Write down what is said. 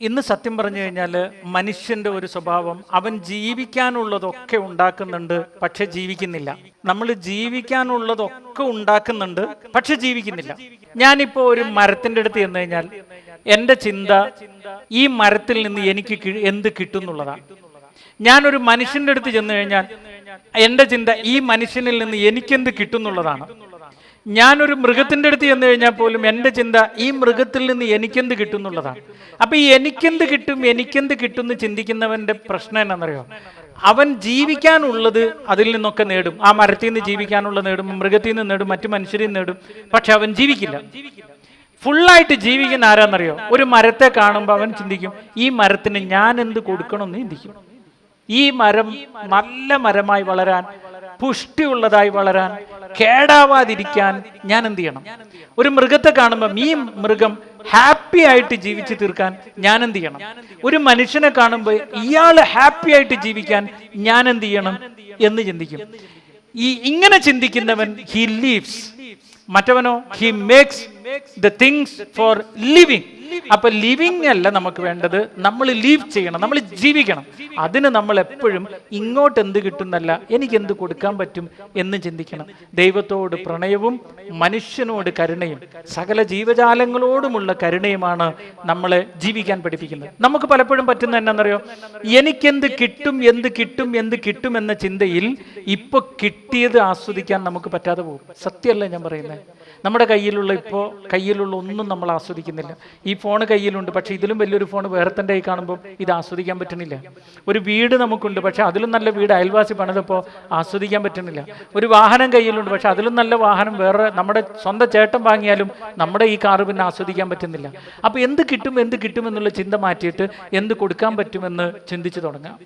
ഇന്ന് സത്യം പറഞ്ഞു കഴിഞ്ഞാൽ മനുഷ്യന്റെ ഒരു സ്വഭാവം അവൻ ജീവിക്കാനുള്ളതൊക്കെ ഉണ്ടാക്കുന്നുണ്ട് പക്ഷെ ജീവിക്കുന്നില്ല. നമ്മൾ ജീവിക്കാനുള്ളതൊക്കെ ഉണ്ടാക്കുന്നുണ്ട് പക്ഷെ ജീവിക്കുന്നില്ല. ഞാനിപ്പോ ഒരു മരത്തിന്റെ അടുത്ത് ചെന്ന് കഴിഞ്ഞാൽ എന്റെ ചിന്ത ഈ മരത്തിൽ നിന്ന് എനിക്ക് എന്ത് കിട്ടും എന്നുള്ളതാണ് ഞാനൊരു മനുഷ്യന്റെ അടുത്ത് ചെന്ന് കഴിഞ്ഞാൽ എന്റെ ചിന്ത ഈ മനുഷ്യനിൽ നിന്ന് എനിക്കെന്ത് കിട്ടും എന്നുള്ളതാണ് ഞാനൊരു മൃഗത്തിന്റെ അടുത്ത് ചെന്ന് കഴിഞ്ഞാൽ പോലും എന്റെ ചിന്ത ഈ മൃഗത്തിൽ നിന്ന് എനിക്കെന്ത് കിട്ടും എന്നുള്ളതാണ് അപ്പം ഈ എനിക്കെന്ത് കിട്ടും എനിക്കെന്ത് കിട്ടും എന്ന് ചിന്തിക്കുന്നവന്റെ പ്രശ്നം എന്നാണെന്നറിയോ അവൻ ജീവിക്കാനുള്ളത് അതിൽ നിന്നൊക്കെ നേടും. ആ മരത്തിൽ നിന്ന് ജീവിക്കാനുള്ള നേടും മൃഗത്തിൽ നിന്ന് നേടും മറ്റു മനുഷ്യരിൽ നിന്ന് നേടും. പക്ഷെ അവൻ ജീവിക്കില്ല. ഫുള്ളായിട്ട് ജീവിക്കുന്ന ആരാന്നറിയോ? ഒരു മരത്തെ കാണുമ്പോൾ അവൻ ചിന്തിക്കും ഈ മരത്തിന് ഞാൻ എന്ത് കൊടുക്കണമെന്ന് ചിന്തിക്കും. ഈ മരം നല്ല മരമായി വളരാൻ പുഷ്ടിയുള്ളതായി വളരാൻ കേടാവാതിരിക്കാൻ ഞാൻ എന്ത് ചെയ്യണം? ഒരു മൃഗത്തെ കാണുമ്പോൾ ഈ മൃഗം ഹാപ്പി ആയിട്ട് ജീവിച്ചു തീർക്കാൻ ഞാൻ എന്ത് ചെയ്യണം? ഒരു മനുഷ്യനെ കാണുമ്പോൾ ഇയാൾ ഹാപ്പി ആയിട്ട് ജീവിക്കാൻ ഞാൻ എന്ത് ചെയ്യണം എന്ന് ചിന്തിക്കും. ഈ ഇങ്ങനെ ചിന്തിക്കുന്നവൻ he lives മറ്റവനോ? He makes the things for living അപ്പൊ ലിവിങ് അല്ല നമുക്ക് വേണ്ടത്. നമ്മൾ ലീവ് ചെയ്യണം. നമ്മൾ ജീവിക്കണം. അതിന് നമ്മൾ എപ്പോഴും ഇങ്ങോട്ട് എന്ത് കിട്ടുന്നല്ല എനിക്ക് എന്ത് കൊടുക്കാൻ പറ്റും എന്ന് ചിന്തിക്കണം. ദൈവത്തോട് പ്രണയവും മനുഷ്യനോട് കരുണയും സകല ജീവജാലങ്ങളോടുമുള്ള കരുണയുമാണ് നമ്മളെ ജീവിക്കാൻ പഠിപ്പിക്കുന്നത്. നമുക്ക് പലപ്പോഴും പറ്റുന്ന എനിക്ക് എനിക്കെന്ത് കിട്ടും എന്ത് കിട്ടും എന്ത് കിട്ടും എന്ന ചിന്തയിൽ ഇപ്പൊ കിട്ടിയത് ആസ്വദിക്കാൻ നമുക്ക് പറ്റാതെ പോകും. സത്യമല്ല ഞാൻ പറയുന്നത്? നമ്മുടെ കയ്യിലുള്ള ഇപ്പോൾ കയ്യിലുള്ള ഒന്നും നമ്മൾ ആസ്വദിക്കുന്നില്ല. ഈ ഫോൺ കയ്യിലുണ്ട് പക്ഷേ ഇതിലും വലിയൊരു ഫോൺ വേറെ തന്റെ കൈ കാണുമ്പോൾ ഇത് ആസ്വദിക്കാൻ പറ്റണില്ല. ഒരു വീട് നമുക്കുണ്ട് പക്ഷേ അതിലും നല്ല വീട് അയൽവാസി പണിതപ്പോൾ ആസ്വദിക്കാൻ പറ്റണില്ല. ഒരു വാഹനം കയ്യിലുണ്ട് പക്ഷേ അതിലും നല്ല വാഹനം വേറെ നമ്മുടെ സ്വന്തം ചേട്ടൻ വാങ്ങിയാലും നമ്മുടെ ഈ കാറ് പിന്നെ ആസ്വദിക്കാൻ പറ്റുന്നില്ല. അപ്പോൾ എന്ത് കിട്ടും എന്ത് കിട്ടും എന്നുള്ള ചിന്ത മാറ്റിയിട്ട് എന്ത് കൊടുക്കാൻ പറ്റുമെന്ന് ചിന്തിച്ചു തുടങ്ങാം.